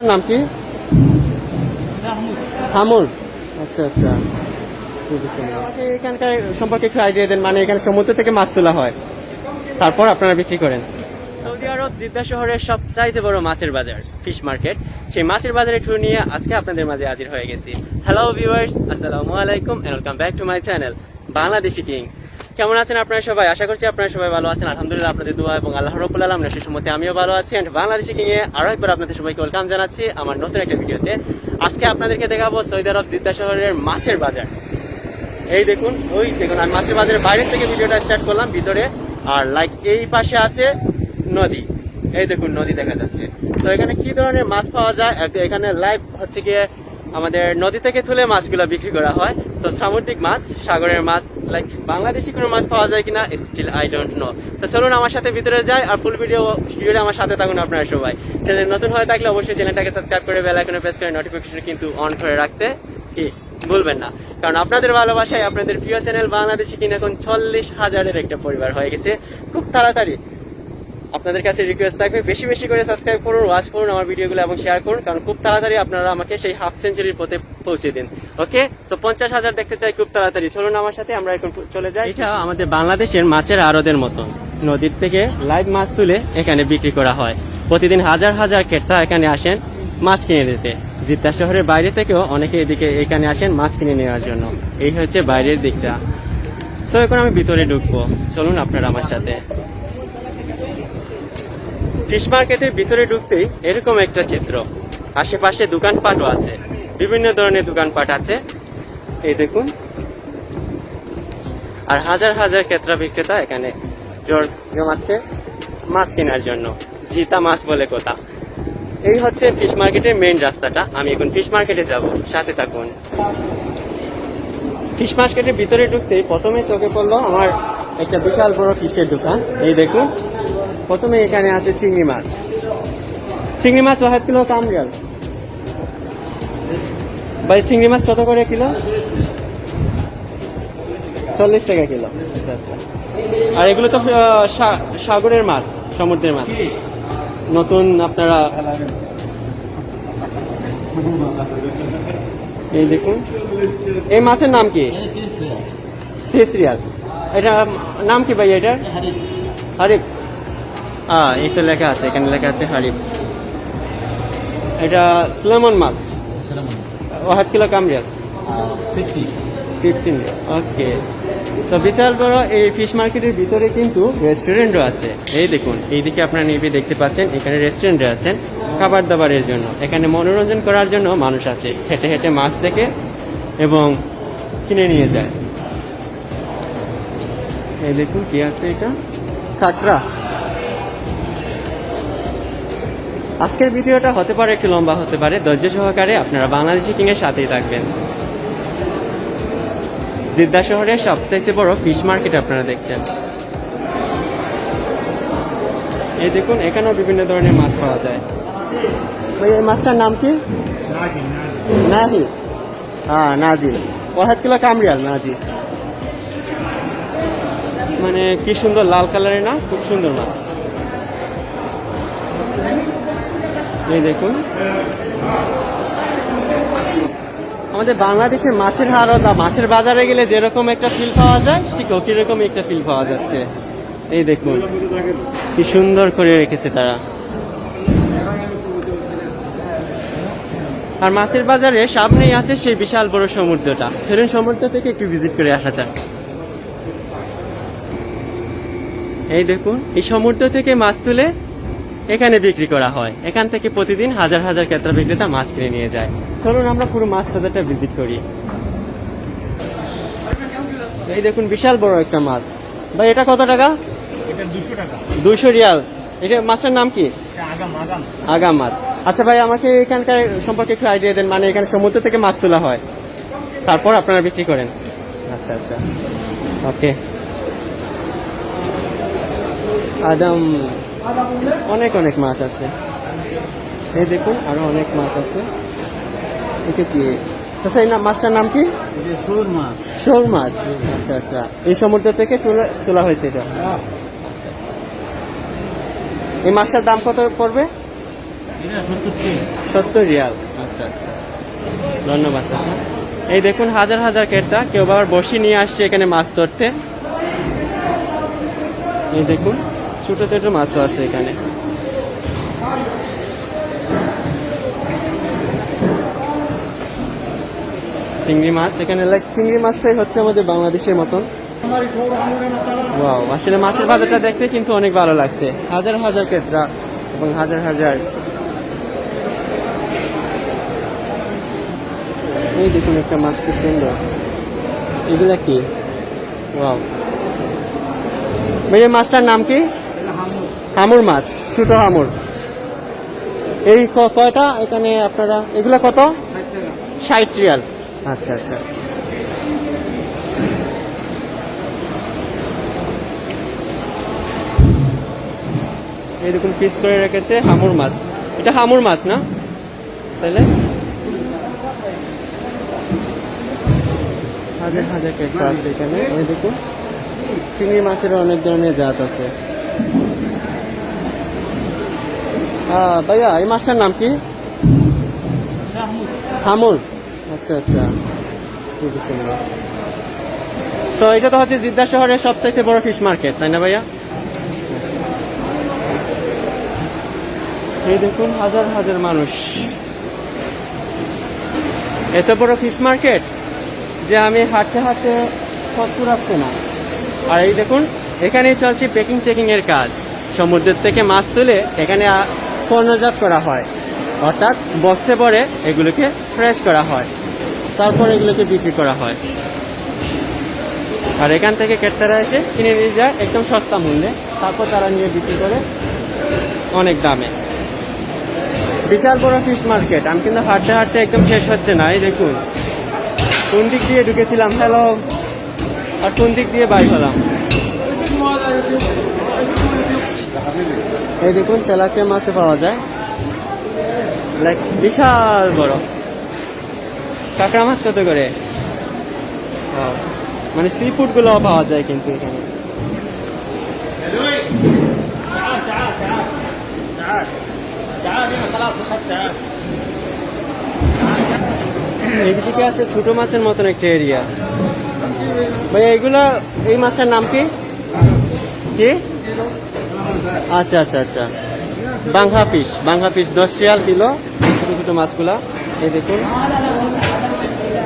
নাম কি? হামুর আচ্ছা আচ্ছা। এখানকার সম্পর্কে একটু আইডিয়া দেন মানে এখানে সমুদ্র থেকে মাছ তোলা হয়। তারপর আপনারা বিক্রি করেন। সৌদি আরব জিদ্দা শহরের সবচাইতে বড় মাছের বাজার ফিশ মার্কেট সেই মাছের বাজারে ট্যুর নিয়ে আজকে আপনাদের মাঝে হাজির হয়ে গেছি। হ্যালো ভিউয়ার্স আসসালামু আলাইকুম and welcome back to my channel Bangladeshi king কেমন আছেন আপনারা সবাই? আশা করছি আপনারা সবাই ভালো আছেন। আলহামদুলিল্লাহ আপনাদের দোয়া এবং আল্লাহ রব্বুল আলম সেই সম্মতি আমিও ভালো আছি। বাংলাদেশি কিং এ আরও একবার আপনাদের সবাইকে ওয়েলকাম জানাচ্ছি আমার নতুন একটা ভিডিওতে। আজকে আপনাদেরকে দেখাবো সৌদি আরব জিদ্দা শহরের মাছের বাজার। এই দেখুন, ওই দেখুন, আমি মাছের বাজারের বাইরে থেকে ভিডিওটা স্টার্ট করলাম, ভিতরে। আর লাইক এই পাশে আছে নদী। এই দেখুন, নদী দেখা যাচ্ছে। তো এখানে কি ধরনের মাছ পাওয়া যায়? এখানে লাইভ হচ্ছে গিয়ে আমাদের নদী থেকে তুলে মাছগুলো বিক্রি করা হয়। তো সামুদ্রিক মাছ, সাগরের মাছ লাইক বাংলাদেশি কোনো মাছ পাওয়া যায় কিনা স্টিল আই ডোন্ট নো তো চলুন আমার সাথে ভিতরে যাই আর ফুল ভিডিও ভিডিওটা আমার সাথে থাকুন আপনারা সবাই। চ্যানেল নতুন হয়ে থাকলে অবশ্যই চ্যানেলটাকে সাবস্ক্রাইব করে বেল আইকনে প্রেস করে নোটিফিকেশন কিন্তু অন করে রাখতে কি ভুলবেন না। কারণ আপনাদের ভালোবাসায় আপনাদের প্রিয় চ্যানেল বাংলাদেশি কিনা এখন চল্লিশ হাজারের একটা পরিবার হয়ে গেছে। খুব তাড়াতাড়ি। আপনাদের কাছে রিকোয়েস্ট থাকবে, বেশি বেশি করে সাবস্ক্রাইব করুন ওয়াচ করুন আমার ভিডিওগুলো এবং শেয়ার করুন, কারণ খুব তাড়াতাড়ি আপনারা আমাকে সেই হাফ সেঞ্চুরির পথে পৌঁছে দিন। ওকে তো পঞ্চাশ হাজার দেখতে চাই খুব তাড়াতাড়ি। চলুন আমার সাথে, আমরা এখন চলে যাই। এটা আমাদের বাংলাদেশের মাছের আড়দের মতন নদীর থেকে লাইভ মাছ তুলে এখানে বিক্রি করা হয়। প্রতিদিন হাজার হাজার ক্রেতা এখানে আসেন মাছ কিনে দিতে। জিদ্দা শহরের বাইরে থেকেও অনেকে এদিকে এখানে আসেন মাছ কিনে নেওয়ার জন্য। এই হচ্ছে বাইরের দিকটা। তো এখন আমি ভিতরে ঢুকবো। চলুন আপনারা আমার সাথে। ফিশ মার্কেটের ভিতরে ঢুকতেই এরকম একটা চিত্র। আশেপাশে দোকানপাটও আছে। বিভিন্ন ধরনের দোকানপাট আছে। এই দেখুন। আর হাজার হাজার ক্রেতা বিক্রেতা এখানে জোর জমাচ্ছে মাছ কেনার জন্য। জিতা মাছ বলে কথা। এই হচ্ছে ফিশ মার্কেটের মেইন রাস্তাটা। আমি এখন ফিশ মার্কেটে যাব। সাথে থাকুন। ফিশ মার্কেটের ভিতরে ঢুকতেই প্রথমে চোখে পড়ল আমার একটা বিশাল বড় ফিশের দোকান। এই দেখুন। প্রথমে এখানে আছে চিংড়ি মাছ। চিংড়ি মাছ হাত কিলো কাম গেল? ভাই চিংড়ি মাছ কত করে কিলো? চল্লিশ টাকা কিলো। আচ্ছা আচ্ছা। আর এগুলো তো সাগরের মাছ সমুদ্রের মাছ। নতুন আপনারা এই দেখুন। এই মাছের নাম কি? তিরিশ রিয়াল। এটা নাম কি ভাই এটার? হারিফ হ্যাঁ এই তো লেখা আছে এখানে লেখা আছে হারিফ। এটা স্লেমন মাছ। হাত কিলো কাম রিয়াল ফিফটিন ওকে। তো বিশাল বড় এই ফিশ মার্কেটের ভিতরে কিন্তু রেস্টুরেন্টও আছে। এই দেখুন এইদিকে আপনারা নিবি দেখতে পাচ্ছেন এখানে রেস্টুরেন্টে আছেন খাবার দাবারের জন্য। এখানে মনোরঞ্জন করার জন্য মানুষ আছে। হেঁটে হেঁটে মাছ দেখে এবং কিনে নিয়ে যায়। এই দেখুন কি আছে এটা? কাঁকড়া আজকের ভিডিওটা হতে পারে একটু লম্বা হতে পারে ধৈর্য সহকারে আপনারা বাংলাদেশি কিংয়ের সাথেই থাকবেন। জিদ্দা শহরের সবচাইতে বড় ফিশ মার্কেট আপনারা দেখছেন। এই দেখুন এখানেও বিভিন্ন ধরনের মাছ পাওয়া যায়। ভাই এই মাছটার নাম কি? নাহি হ্যাঁ নাজি ও কিলো কামরিয়াল নাজি মানে কি সুন্দর লাল কালারের না? খুব সুন্দর মাছ। এই দেখুন। আমাদের বাংলাদেশের মাছের হারত বা মাছের বাজারে গেলে যেরকম একটা ফিল পাওয়া যায়, ঠিক কীরকম একটা ফিল পাওয়া যাচ্ছে। এই দেখুন, কি সুন্দর করে রেখেছে তারা। আর মাছের বাজারে সামনেই আছে সেই বিশাল বড় সমুদ্রটা। সেরেন সমুদ্র থেকে একটু ভিজিট করে আসা যাক। এই দেখুন, এই সমুদ্র থেকে মাছ তুলে এখানে বিক্রি করা হয়। এখান থেকে প্রতিদিন হাজার হাজার ক্রেতা বিক্রেতা মাছ কিনে নিয়ে যায়। চলুন আমরা পুরো মাছ বাজারটা ভিজিট করি। এই দেখুন বিশাল বড় একটা মাছ। ভাই এটা কত টাকা? দুশো দুইশো রিয়াল। এটা মাছটার নাম কি? এটা আগাম আগাম। আগাম মাছ। আচ্ছা ভাই আমাকে এখানকার সম্পর্কে একটু আইডিয়া দেন। মানে এখানে সমুদ্র থেকে মাছ তোলা হয়। তারপর আপনারা বিক্রি করেন। আচ্ছা আচ্ছা। ওকে আদাম। অনেক অনেক মাছ আছে। এই দেখুন আরও অনেক মাছ আছে। এটা কি? আচ্ছা এই মাছটার নাম কি? মাছ। শোল মাছ। আচ্ছা আচ্ছা। এই সমুদ্র থেকে তোলা তোলা হয়েছে এটা? আচ্ছা আচ্ছা। এই মাছটার দাম কত পড়বে? সত্তর রিয়াল। আচ্ছা আচ্ছা। ধন্যবাদ আচ্ছা এই দেখুন হাজার হাজার ক্রেতা। কেউ আবার বসি নিয়ে আসছে এখানে মাছ ধরতে। এই দেখুন। ছোট ছোট মাছও আছে এখানে। চিংড়ি মাছ, এখানে লাইক চিংড়ি মাছটাই হচ্ছে আমাদের বাংলাদেশের মতন। ওয়াও আসলে মাছের বাজারটা দেখতে কিন্তু অনেক ভালো লাগছে। হাজার হাজার ক্রেতা এবং হাজার হাজার এই দেখুন একটা মাছ কি সুন্দর। এগুলা কি? ওয়াও মাছটার নাম কি? হামুর মাছ। ছোট হামুর। এই কয়টা? এখানে আপনারা এগুলো কত? ষাট রিয়াল। আচ্ছা আচ্ছা। দেখুন পিস করে রেখেছে হামুর মাছ। এটা হামুর মাছ না? তাহলে হাজার হাজার কেক আছে এখানে। এই দেখুন। চিংড়ি মাছের অনেক ধরনের জাত আছে। ভাইয়া, এই মাছটার নাম কি? হামুর। আচ্ছা আচ্ছা। তো এটা তো হচ্ছে জিদ্দা শহরের সবচাইতে বড় ফিশ মার্কেট তাই না ভাইয়া। এই দেখুন, হাজার হাজার মানুষ। এত বড় ফিশ মার্কেট যে আমি হাঁটতে হাঁটতে পথ পুরাচ্ছে না। আর এই দেখুন, এখানেই চলছে পেকিং টেকিং এর কাজ। সমুদ্রের থেকে মাছ তুলে এখানে পণ্যজাত করা হয়। অর্থাৎ বক্সে পরে এগুলোকে ফ্রেশ করা হয়। তারপর এগুলোকে বিক্রি করা হয়। আর এখান থেকে ক্রেতারা এসে কিনে নিয়ে যায় একদম সস্তা মূল্যে। তারপর তারা নিয়ে বিক্রি করে অনেক দামে। বিশাল বড় ফিশ মার্কেট আমি কিন্তু হাঁটতে হাঁটতে একদম শেষ হচ্ছে না। এই দেখুন। কোন দিক দিয়ে ঢুকেছিলাম? হ্যালো আর কোন দিক দিয়ে বাইক হলাম? এই দেখুন তেলাপিয়া মাছে পাওয়া যায়। লাইক বিশাল বড়। কাঁকড়া মাছ কত করে. মানে সি ফুডগুলো পাওয়া যায় কিন্তু এখানে। এইদিকে আছে ছোট মাছের মতন একটা এরিয়া ভাই এইগুলো এই মাছটার নাম কি? কি? আচ্ছা আচ্ছা আচ্ছা। বাংহা পিস বাংহা পিস দশ রিয়াল কিলো। ছোট ছোট মাছগুলা। এই দেখুন।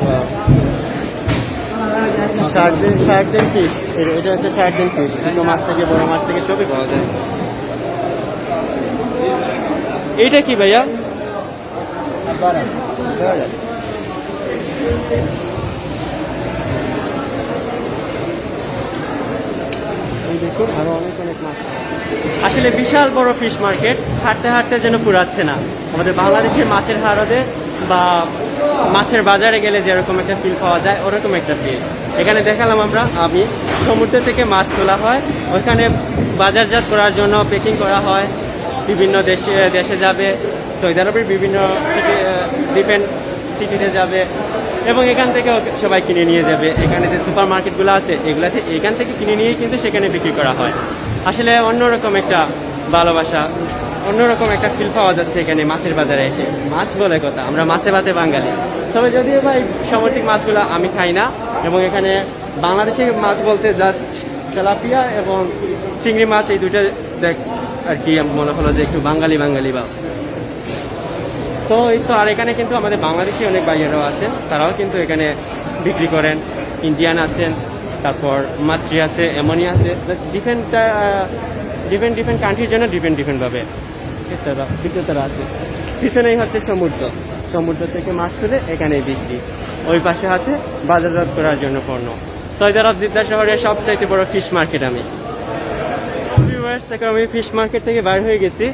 Wow. Surgeon surgeon piece. এটা হচ্ছে সার্জেন পিস। ছোট মাছ থেকে বড় মাছ থেকে সবই পাওয়া যায়। এইটা কি ভাইয়া? দেখুন, আরও অনেক অনেক মাছ আসলে বিশাল বড় ফিশ মার্কেট হাঁটতে হাঁটতে যেন পুরাচ্ছে না। আমাদের বাংলাদেশের মাছের হারদে বা মাছের বাজারে গেলে যেরকম একটা ফিল পাওয়া যায়, ওরকম একটা ফিল এখানে দেখালাম আমরা, আমি সমুদ্র থেকে মাছ তোলা হয়। ওইখানে বাজারজাত করার জন্য প্যাকিং করা হয়। বিভিন্ন দেশে দেশে যাবে। সৌদি আরবের বিভিন্ন সিটি ডিফেন্ট সিটিতে যাবে। এবং এখান থেকে সবাই কিনে নিয়ে যাবে। এখানে যে সুপার মার্কেটগুলো আছে, এগুলাতে এখান থেকে কিনে নিয়ে কিন্তু সেখানে বিক্রি করা হয়। আসলে অন্যরকম একটা ভালোবাসা, অন্যরকম একটা ফিল পাওয়া যাচ্ছে এখানে মাছের বাজারে এসে। মাছ বলে কথা, আমরা মাছে ভাতে বাঙালি। তবে যদিও ভাই, সামুদ্রিক মাছগুলো আমি খাই না, এবং এখানে বাংলাদেশের মাছ বলতে জাস্ট তেলাপিয়া এবং চিংড়ি মাছ এই দুটো দেখ আর কি মনে হলো যে একটু বাঙালি বাঙালি বা তো এই তো, আর এখানে কিন্তু আমাদের বাংলাদেশি অনেক ভাইয়েরাও আছেন, তারাও কিন্তু এখানে বিক্রি করেন। ইন্ডিয়ান আছেন, তারপর মাছরি আছে এমনই আছে ডিফারেন্ট ডিফারেন্ট ডিফারেন্ট কান্ট্রির জন্য ডিফারেন্ট ডিফারেন্টভাবে ক্রেতারা বিক্রেতারা আছে। পিছনেই হচ্ছে সমুদ্র। সমুদ্র থেকে মাছ তুলে এখানে বিক্রি। ওই পাশে আছে বাজারজাত করার জন্য পণ্য। সৌদি আরব জিদ্দা শহরের সবচাইতে বড় ফিশ মার্কেট আমি। আমি ফিশ মার্কেট থেকে বাইর হয়ে গেছি।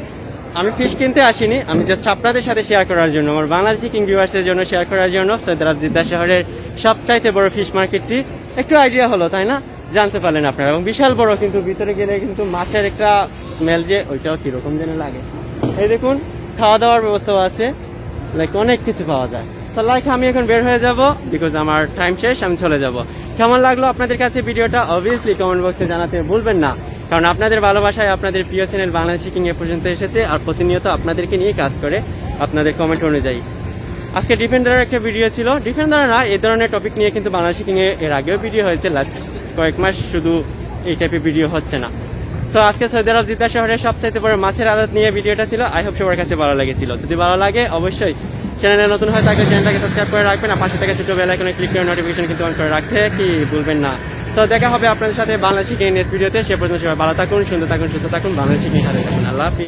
আমি ফিশ কিনতে আসিনি, আমি জাস্ট আপনাদের সাথে শেয়ার করার জন্য, আমার বাংলাদেশি কিং ভিউয়ার্সের জন্য শেয়ার করার জন্য সৈয়দ আরব জিদ্দা শহরের সবচাইতে বড় ফিশ মার্কেটটি একটু আইডিয়া হলো, তাই না? জানতে পারলেন আপনারা, এবং বিশাল বড় কিন্তু, ভিতরে গেলে কিন্তু মাছের একটা স্মেল যে ওইটাও কীরকম যেন লাগে। এই দেখুন খাওয়া দাওয়ার ব্যবস্থাও আছে লাইক অনেক কিছু পাওয়া যায়। তো লাইক আমি এখন বের হয়ে যাব বিকজ আমার টাইম শেষ, আমি চলে যাব। কেমন লাগল আপনাদের কাছে ভিডিওটা? অবভিয়াসলি কমেন্ট বক্সে জানাতে ভুলবেন না। কারণ আপনাদের ভালোবাসায় আপনাদের প্রিয় চ্যানেল বাংলা শিকিং এ পর্যন্ত এসেছে আর প্রতিনিয়ত আপনাদেরকে নিয়ে কাজ করে আপনাদের কমেন্ট অনুযায়ী। আজকে ডিফেন্ডারের একটা ভিডিও ছিল। ডিফেন্ডার না এই ধরনের টপিক নিয়ে কিন্তু বাংলা শিকিং এর আগেও ভিডিও হয়েছে। লাস্ট কয়েক মাস শুধু এই টাইপের ভিডিও হচ্ছে না। সো আজকে সৌদি আরব জিদ্দা শহরের সবচাইতে বড় মাছের আড়ত নিয়ে ভিডিওটা ছিল। আই হোপ সবার কাছে ভালো লেগেছিল। যদি ভালো লাগে, অবশ্যই চ্যানেলে নতুন হয় তাকে চ্যানেলটাকে সাবস্ক্রাইব করে রাখবেন। আর পাশে থেকে ছোটো বেল আইকনে ক্লিক করে নোটিফিকেশন কিন্তু অন করে রাখতে কি ভুলবেন না। তো দেখা হবে আপনাদের সাথে বাংলাদেশি গেইন ভিডিওতে সে পর্যন্ত সবাই ভালো থাকুন, সুন্দর থাকুন, সুস্থ থাকুন। বাংলাদেশি গেইন সাথে থাকুন। আল্লাহ